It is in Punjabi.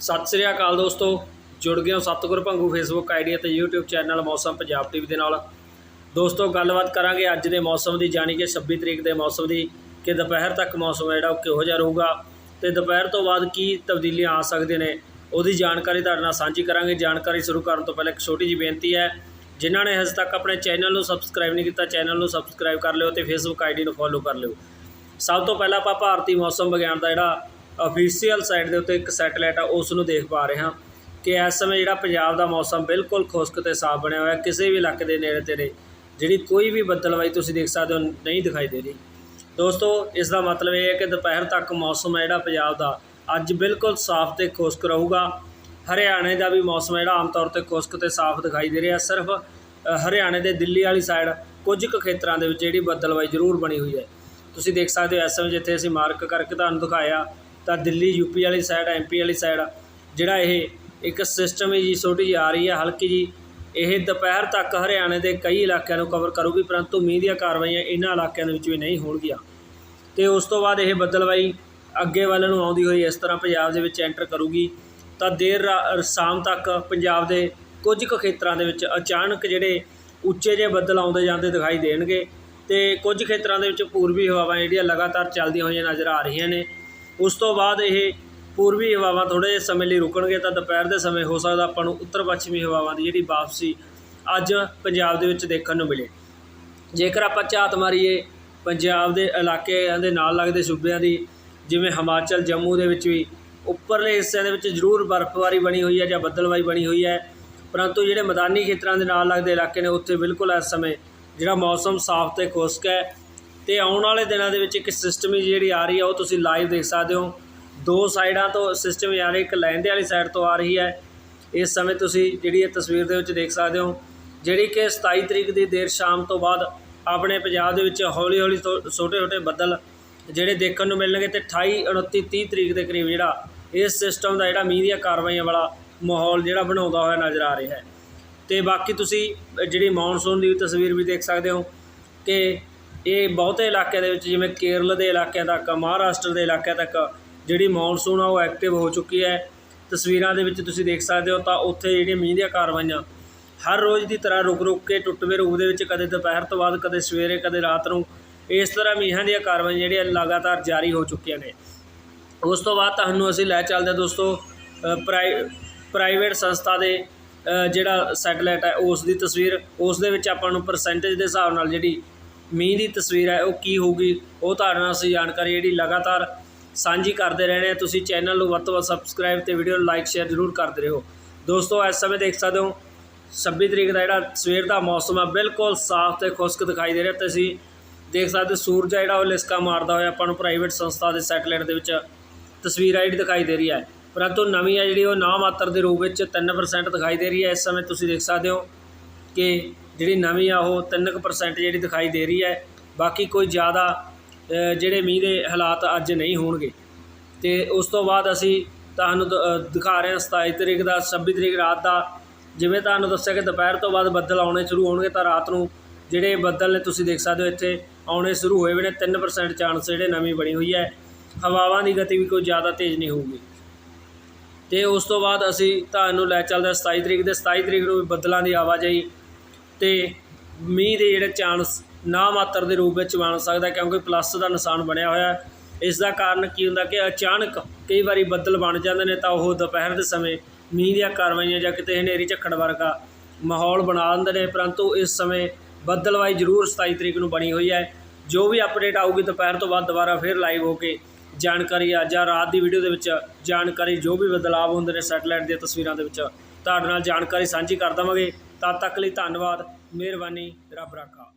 ਸਤਿ ਸ੍ਰੀ ਅਕਾਲ ਦੋਸਤੋ, ਜੁੜ ਗਏ ਹੋ ਸਤਿਗੁਰ ਭੰਗੂ ਫੇਸਬੁੱਕ ਆਈਡੀ ਅਤੇ YouTube channel Mausam Punjab TV ਦੇ ਨਾਲ। ਦੋਸਤੋ, ਗੱਲਬਾਤ ਕਰਾਂਗੇ ਅੱਜ ਦੇ ਮੌਸਮ ਦੀ ਜਾਣੀ ਕਿ 26 ਤਰੀਕ ਦੇ ਮੌਸਮ ਦੀ, ਕਿ ਦੁਪਹਿਰ ਤੱਕ ਮੌਸਮ ਜਿਹੜਾ, ਉਹ ਕਿਹੋ ਜਿਹਾ ਰਹੂਗਾ। ਤੇ ਦੁਪਹਿਰ ਤੋਂ ਬਾਅਦ ਕੀ ਤਬਦੀਲੀਆਂ ਆ ਸਕਦੀਆਂ ਨੇ, ਉਹਦੀ ਜਾਣਕਾਰੀ ਤੁਹਾਡੇ ਨਾਲ ਸਾਂਝੀ ਕਰਾਂਗੇ। ਜਾਣਕਾਰੀ ਸ਼ੁਰੂ ਕਰਨ ਤੋਂ ਪਹਿਲਾਂ ਇੱਕ ਛੋਟੀ ਜਿਹੀ ਬੇਨਤੀ ਹੈ, ਜਿਨ੍ਹਾਂ ਨੇ ਹਜੇ ਤੱਕ ਆਪਣੇ ਚੈਨਲ ਨੂੰ ਸਬਸਕ੍ਰਾਈਬ ਨਹੀਂ ਕੀਤਾ, ਚੈਨਲ ਨੂੰ ਸਬਸਕ੍ਰਾਈਬ ਕਰ ਲਿਓ ਤੇ ਫੇਸਬੁੱਕ ਆਈਡੀ ਨੂੰ ਫੋਲੋ ਕਰ ਲਿਓ। ਸਭ ਤੋਂ ਪਹਿਲਾਂ ਆਪਾਂ ਭਾਰਤੀ ਮੌਸਮ ਵਿਗਿਆਨ ਦਾ ਜਿਹੜਾ ਅਫੀਸ਼ੀਅਲ ਸਾਈਟ ਦੇ ਉੱਤੇ ਇੱਕ ਸੈਟੇਲਾਈਟ ਆ, ਉਸ ਨੂੰ ਦੇਖ ਪਾ ਰਹੇ ਹਾਂ ਕਿ ਇਸ ਸਮੇਂ ਜਿਹੜਾ ਪੰਜਾਬ ਦਾ ਮੌਸਮ ਬਿਲਕੁਲ ਖੁਸ਼ਕ ਤੇ ਸਾਫ਼ ਬਣਿਆ ਹੋਇਆ, ਕਿਸੇ ਵੀ ਇਲਾਕੇ ਦੇ ਨੇੜੇ ਤੇੜੇ, ਜਿਹੜੀ ਕੋਈ ਵੀ ਬੱਦਲਵਾਈ ਤੁਸੀਂ ਦੇਖ ਸਕਦੇ ਹੋ, ਨਹੀਂ ਦਿਖਾਈ ਦੇ ਰਹੀ। ਦੋਸਤੋ, ਇਸ ਦਾ ਮਤਲਬ ਇਹ ਹੈ ਕਿ ਦੁਪਹਿਰ ਤੱਕ ਮੌਸਮ ਹੈ ਜਿਹੜਾ ਪੰਜਾਬ ਦਾ, ਅੱਜ ਬਿਲਕੁਲ ਸਾਫ਼ ਤੇ ਖੁਸ਼ਕ ਰਹੂਗਾ। ਹਰਿਆਣੇ ਦਾ ਵੀ ਮੌਸਮ ਜਿਹੜਾ ਆਮ ਤੌਰ ਤੇ ਖੁਸ਼ਕ ਤੇ ਸਾਫ਼ ਦਿਖਾਈ ਦੇ ਰਿਹਾ, ਸਿਰਫ ਹਰਿਆਣੇ ਦੇ ਦਿੱਲੀ ਵਾਲੀ ਸਾਈਡ ਕੁਝ ਕੁ ਖੇਤਰਾਂ ਦੇ ਵਿੱਚ ਜਿਹੜੀ ਬੱਦਲਵਾਈ ਜ਼ਰੂਰ ਬਣੀ ਹੋਈ ਹੈ। ਤੁਸੀਂ ਦੇਖ ਸਕਦੇ ਹੋ, ਇਸ ਸਮੇਂ ਜਿੱਥੇ ਅਸੀਂ ਮਾਰਕ ਕਰਕੇ ਤੁਹਾਨੂੰ ਦਿਖਾਇਆ ਤਾਂ ਦਿੱਲੀ ਯੂਪੀ ਵਾਲੀ ਸਾਈਡ ਐਮਪੀ ਵਾਲੀ ਸਾਈਡ ਜਿਹੜਾ ਇਹ ਇੱਕ ਸਿਸਟਮ ਹੀ ਜੀ, ਛੋਟੀ ਜਿਹੀ ਆ ਰਹੀ ਹੈ ਹਲਕੀ ਜੀ ਇਹ ਦੁਪਹਿਰ ਤੱਕ ਹਰਿਆਣੇ ਦੇ ਕਈ ਇਲਾਕਿਆਂ ਨੂੰ ਕਵਰ ਕਰੂਗੀ, ਪਰੰਤੂ ਮੀਂਹ ਦੀਆਂ ਕਾਰਵਾਈਆਂ ਇਹਨਾਂ ਇਲਾਕਿਆਂ ਦੇ ਵਿੱਚ ਵੀ ਨਹੀਂ ਹੋਣਗੀਆਂ। ਤੇ ਉਸ ਤੋਂ ਬਾਅਦ ਇਹ ਬੱਦਲਵਾਈ ਅੱਗੇ ਵੱਲ ਨੂੰ ਆਉਂਦੀ ਹੋਈ ਇਸ ਤਰ੍ਹਾਂ ਪੰਜਾਬ ਦੇ ਵਿੱਚ ਐਂਟਰ ਕਰੂਗੀ। ਤਾਂ ਦੇਰ ਰਾ- ਸ਼ਾਮ ਤੱਕ ਪੰਜਾਬ ਦੇ ਕੁਝ ਕੁ ਖੇਤਰਾਂ ਦੇ ਵਿੱਚ ਅਚਾਨਕ ਜਿਹੜੇ ਉੱਚੇ ਜਿਹੇ ਬੱਦਲ ਆਉਂਦੇ ਜਾਂਦੇ ਦਿਖਾਈ ਦੇਣਗੇ। ਤੇ ਕੁਝ ਖੇਤਰਾਂ ਦੇ ਵਿੱਚ ਪੂਰਬੀ ਹਵਾਵਾਂ ਜਿਹੜੀਆਂ ਲਗਾਤਾਰ ਚੱਲਦੀਆਂ ਹੋਈਆਂ ਨਜ਼ਰ ਆ ਰਹੀਆਂ ਨੇ। ਉਸ ਤੋਂ ਬਾਅਦ ਇਹ ਪੂਰਬੀ ਹਵਾਵਾਂ ਥੋੜ੍ਹੇ ਜਿਹੇ ਸਮੇਂ ਲਈ ਰੁਕਣਗੇ ਤਾਂ ਦੁਪਹਿਰ ਦੇ ਸਮੇਂ ਹੋ ਸਕਦਾ ਆਪਾਂ ਨੂੰ ਉੱਤਰ ਪੱਛਮੀ ਹਵਾਵਾਂ ਦੀ ਜਿਹੜੀ ਵਾਪਸੀ ਅੱਜ ਪੰਜਾਬ ਦੇ ਵਿੱਚ ਦੇਖਣ ਨੂੰ ਮਿਲੇ। ਜੇਕਰ ਆਪਾਂ ਝਾਤ ਮਾਰੀਏ ਪੰਜਾਬ ਦੇ ਇਲਾਕਿਆਂ ਦੇ ਨਾਲ ਲੱਗਦੇ ਸੂਬਿਆਂ ਦੀ, ਜਿਵੇਂ ਹਿਮਾਚਲ, ਜੰਮੂ ਦੇ ਵਿੱਚ ਵੀ, ਉੱਪਰਲੇ ਹਿੱਸਿਆਂ ਦੇ ਵਿੱਚ ਜ਼ਰੂਰ ਬਰਫ਼ਬਾਰੀ ਬਣੀ ਹੋਈ ਹੈ ਜਾਂ ਬੱਦਲਵਾਈ ਬਣੀ ਹੋਈ ਹੈ, ਪਰੰਤੂ ਜਿਹੜੇ ਮੈਦਾਨੀ ਖੇਤਰਾਂ ਦੇ ਨਾਲ ਲੱਗਦੇ ਇਲਾਕੇ ਨੇ, ਉੱਥੇ ਬਿਲਕੁਲ ਇਸ ਸਮੇਂ ਜਿਹੜਾ ਮੌਸਮ ਸਾਫ਼ ਤੇ ਖੁਸ਼ਕ ਹੈ ਤੇ ਆਉਣ ਵਾਲੇ ਦਿਨਾਂ ਦੇ ਵਿੱਚ ਇੱਕ ਸਿਸਟਮ ਹੀ ਜਿਹੜੀ ਆ ਰਹੀ ਹੈ ਉਹ ਤੁਸੀਂ ਲਾਈਵ ਦੇਖ ਸਕਦੇ ਹੋ। ਦੋ ਸਾਈਡਾਂ ਤੋਂ ਸਿਸਟਮ ਆ ਰਹੀ ਇੱਕ ਲਹਿੰਦੇ ਵਾਲੀ ਸਾਈਡ ਤੋਂ ਆ ਰਹੀ ਹੈ। ਇਸ ਸਮੇਂ ਤੁਸੀਂ ਜਿਹੜੀ ਇਹ ਤਸਵੀਰ ਦੇ ਵਿੱਚ ਦੇਖ ਸਕਦੇ ਹੋ, ਜਿਹੜੀ ਕਿ 27 ਤਰੀਕ ਦੀ ਦੇਰ ਸ਼ਾਮ ਤੋਂ ਬਾਅਦ ਆਪਣੇ ਪੰਜਾਬ ਦੇ ਵਿੱਚ ਹੌਲੀ ਹੌਲੀ ਛੋਟੇ ਛੋਟੇ ਬੱਦਲ ਜਿਹੜੇ ਦੇਖਣ ਨੂੰ ਮਿਲਣਗੇ ਤੇ 28 29 30 ਤਰੀਕ ਦੇ ਕਰੀਬ ਜਿਹੜਾ ਇਸ ਸਿਸਟਮ ਦਾ ਜਿਹੜਾ ਮੀਂਹ ਦੀਆਂ ਕਾਰਵਾਈਆਂ ਵਾਲਾ ਮਾਹੌਲ ਜਿਹੜਾ ਬਣਾਉਂਦਾ ਹੋਇਆ ਨਜ਼ਰ ਆ ਰਿਹਾ ਹੈ। ਤੇ ਬਾਕੀ ਤੁਸੀਂ ਜਿਹੜੀ ਮੌਨਸੂਨ ਦੀ ਤਸਵੀਰ ਵੀ ਦੇਖ ਸਕਦੇ ਹੋ ਕਿ ਇਹ ਬਹੁਤੇ ਇਲਾਕਿਆਂ ਦੇ ਵਿੱਚ, ਜਿਵੇਂ ਕੇਰਲ ਦੇ ਇਲਾਕਿਆਂ ਤੱਕ, ਮਹਾਰਾਸ਼ਟਰ ਦੇ ਇਲਾਕਿਆਂ ਤੱਕ ਜਿਹੜੀ ਮੌਨਸੂਨ ਆ ਉਹ ਐਕਟਿਵ ਹੋ ਚੁੱਕੀ ਹੈ। ਤਸਵੀਰਾਂ ਦੇ ਵਿੱਚ ਤੁਸੀਂ ਦੇਖ ਸਕਦੇ ਹੋ ਤਾਂ ਉੱਥੇ ਜਿਹੜੀਆਂ ਮੀਂਹ ਦੀਆਂ ਕਾਰਵਾਈਆਂ, ਹਰ ਰੋਜ਼ ਦੀ ਤਰ੍ਹਾਂ ਰੁਕ ਰੁਕ ਕੇ ਟੁੱਟਵੇਂ ਰੂਪ ਦੇ ਵਿੱਚ, ਕਦੇ ਦੁਪਹਿਰ ਤੋਂ ਬਾਅਦ, ਕਦੇ ਸਵੇਰੇ, ਕਦੇ ਰਾਤ ਨੂੰ, ਇਸ ਤਰ੍ਹਾਂ ਮੀਂਹਾਂ ਦੀਆਂ ਕਾਰਵਾਈਆਂ ਜਿਹੜੀਆਂ ਲਗਾਤਾਰ ਜਾਰੀ ਹੋ ਚੁੱਕੀਆਂ ਨੇ। ਉਸ ਤੋਂ ਬਾਅਦ ਤੁਹਾਨੂੰ ਅਸੀਂ ਲੈ ਚੱਲਦੇ ਹਾਂ ਦੋਸਤੋ ਪ੍ਰਾਈ, ਪ੍ਰਾਈਵੇਟ ਸੰਸਥਾ ਦੇ ਜਿਹੜਾ ਸੈਟਲਾਈਟ ਹੈ, ਉਸ ਦੀ ਤਸਵੀਰ। ਉਸ ਦੇ ਵਿੱਚ ਆਪਾਂ ਨੂੰ ਪਰਸੈਂਟੇਜ ਦੇ ਹਿਸਾਬ ਨਾਲ ਜਿਹੜੀ ਮੀਂਹ ਦੀ ਤਸਵੀਰ ਹੈ, ਉਹ ਕੀ ਹੋਊਗੀ, ਉਹ ਤੁਹਾਡੇ ਨਾਲ ਅਸੀਂ ਜਾਣਕਾਰੀ ਜਿਹੜੀ ਲਗਾਤਾਰ ਸਾਂਝੀ ਕਰਦੇ ਰਹਿਣੇ ਆ ਤੁਸੀਂ ਚੈਨਲ ਨੂੰ ਵੱਧ ਤੋਂ ਵੱਧ ਸਬਸਕ੍ਰਾਈਬ ਤੇ ਵੀਡੀਓ ਨੂੰ ਲਾਈਕ ਸ਼ੇਅਰ ਜ਼ਰੂਰ ਕਰਦੇ ਰਹੋ। ਦੋਸਤੋ, ਇਸ ਸਮੇਂ ਦੇਖ ਸਕਦੇ ਹੋ 26 ਤਰੀਕ ਦਾ ਜਿਹੜਾ ਸਵੇਰ ਦਾ ਮੌਸਮ ਹੈ ਬਿਲਕੁਲ ਸਾਫ਼ ਤੇ ਖੁਸ਼ਕ ਦਿਖਾਈ ਦੇ ਰਿਹਾ ਤੇ ਅਸੀਂ ਦੇਖ ਸਕਦੇ ਸੂਰਜ ਜਿਹੜਾ, ਉਹ ਲਿਸਕਾ ਮਾਰਦਾ ਹੋਇਆ, ਆਪਾਂ ਨੂੰ ਪ੍ਰਾਈਵੇਟ ਸੰਸਥਾ ਦੇ ਸੈਟਲਾਈਟ ਦੇ ਵਿੱਚ ਤਸਵੀਰ ਆ ਜਿਹੜੀ ਦਿਖਾਈ ਦੇ ਰਹੀ ਹੈ। ਪਰੰਤੂ ਨਵੀਂ ਆ ਜਿਹੜੀ ਉਹ ਨਾ ਮਾਤਰ ਦੇ ਰੂਪ ਵਿੱਚ 3% ਦਿਖਾਈ ਦੇ ਰਹੀ ਹੈ। ਇਸ ਸਮੇਂ ਤੁਸੀਂ ਦੇਖ ਸਕਦੇ ਹੋ ਕਿ ਜਿਹੜੀ ਨਵੀਂ ਆ, ਉਹ 3% ਜਿਹੜੀ ਦਿਖਾਈ ਦੇ ਰਹੀ ਹੈ। ਬਾਕੀ ਕੋਈ ਜ਼ਿਆਦਾ ਜਿਹੜੇ ਮੀਂਹ ਦੇ ਹਾਲਾਤ ਅੱਜ ਨਹੀਂ ਹੋਣਗੇ। ਤੇ ਉਸ ਤੋਂ ਬਾਅਦ ਅਸੀਂ ਤੁਹਾਨੂੰ ਦ- ਦਿਖਾ ਰਹੇ ਹਾਂ 27 ਤਰੀਕ ਦਾ 26 ਤਰੀਕ ਰਾਤ ਦਾ। ਜਿਵੇਂ ਤੁਹਾਨੂੰ ਦੱਸਿਆ ਕਿ ਦੁਪਹਿਰ ਤੋਂ ਬਾਅਦ ਬੱਦਲ ਆਉਣੇ ਸ਼ੁਰੂ ਹੋਣਗੇ, ਤਾਂ ਰਾਤ ਨੂੰ ਜਿਹੜੇ ਬੱਦਲ ਨੇ ਤੁਸੀਂ ਦੇਖ ਸਕਦੇ ਹੋ, ਇੱਥੇ ਆਉਣੇ ਸ਼ੁਰੂ ਹੋਏ ਹੋਏ ਨੇ। 3% ਚਾਂਸ ਜਿਹੜੇ ਨਵੀਂ ਬਣੀ ਹੋਈ ਹੈ। ਹਵਾਵਾਂ ਦੀ ਗਤੀ ਵੀ ਕੋਈ ਜ਼ਿਆਦਾ ਤੇਜ਼ ਨਹੀਂ ਹੋਊਗੀ। ਤੇ ਉਸ ਤੋਂ ਬਾਅਦ ਅਸੀਂ ਤੁਹਾਨੂੰ ਲੈ ਚੱਲਦੇ ਹਾਂ 27 ਤਰੀਕ ਦੇ। 27 ਤਰੀਕ ਨੂੰ ਵੀ ਬੱਦਲਾਂ ਦੀ ਆਵਾਜਾਈ ਤੇ ਮੀਂਹ ਦੇ ਜਿਹੜੇ ਚਾਂਸ, ਨਾ ਮਾਤਰ ਦੇ ਰੂਪ ਵਿੱਚ ਬਣ ਸਕਦਾ ਕਿਉਂਕਿ ਪਲੱਸ ਦਾ ਨਿਸ਼ਾਨ ਬਣਿਆ ਹੋਇਆ ਇਸ ਦਾ ਕਾਰਨ ਕੀ ਹੁੰਦਾ ਕਿ ਅਚਾਨਕ ਕਈ ਵਾਰੀ ਬੱਦਲ ਬਣ ਜਾਂਦੇ ਨੇ ਤਾਂ ਉਹ ਦੁਪਹਿਰ ਦੇ ਸਮੇਂ ਮੀਂਹ ਦੀਆਂ ਕਾਰਵਾਈਆਂ ਜਾਂ ਕਿਤੇ ਹਨੇਰੀ ਝੱਖੜ ਵਰਗਾ ਮਾਹੌਲ ਬਣਾ ਦਿੰਦੇ ਨੇ, ਪਰੰਤੂ ਇਸ ਸਮੇਂ ਬੱਦਲਵਾਈ ਜ਼ਰੂਰ 27 ਤਰੀਕ ਨੂੰ ਬਣੀ ਹੋਈ ਹੈ। ਜੋ ਵੀ ਅਪਡੇਟ ਆਊਗੀ ਦੁਪਹਿਰ ਤੋਂ ਬਾਅਦ ਦੁਬਾਰਾ ਫਿਰ ਲਾਈਵ ਹੋ ਕੇ ਜਾਣਕਾਰੀ ਆ ਜਾਂ ਰਾਤ ਦੀ ਵੀਡੀਓ ਦੇ ਵਿੱਚ ਜਾਣਕਾਰੀ, ਜੋ ਵੀ ਬਦਲਾਅ ਹੁੰਦੇ ਨੇ ਸੈਟਲਾਈਟ ਦੀਆਂ ਤਸਵੀਰਾਂ ਦੇ ਵਿੱਚ, ਤੁਹਾਡੇ ਨਾਲ ਜਾਣਕਾਰੀ ਸਾਂਝੀ ਕਰ ਦੇਵਾਂਗੇ। ਤਦ ਤੱਕ ਲਈ ਧੰਨਵਾਦ, ਮਿਹਰਬਾਨੀ, ਰੱਬ ਰਾਖਾ।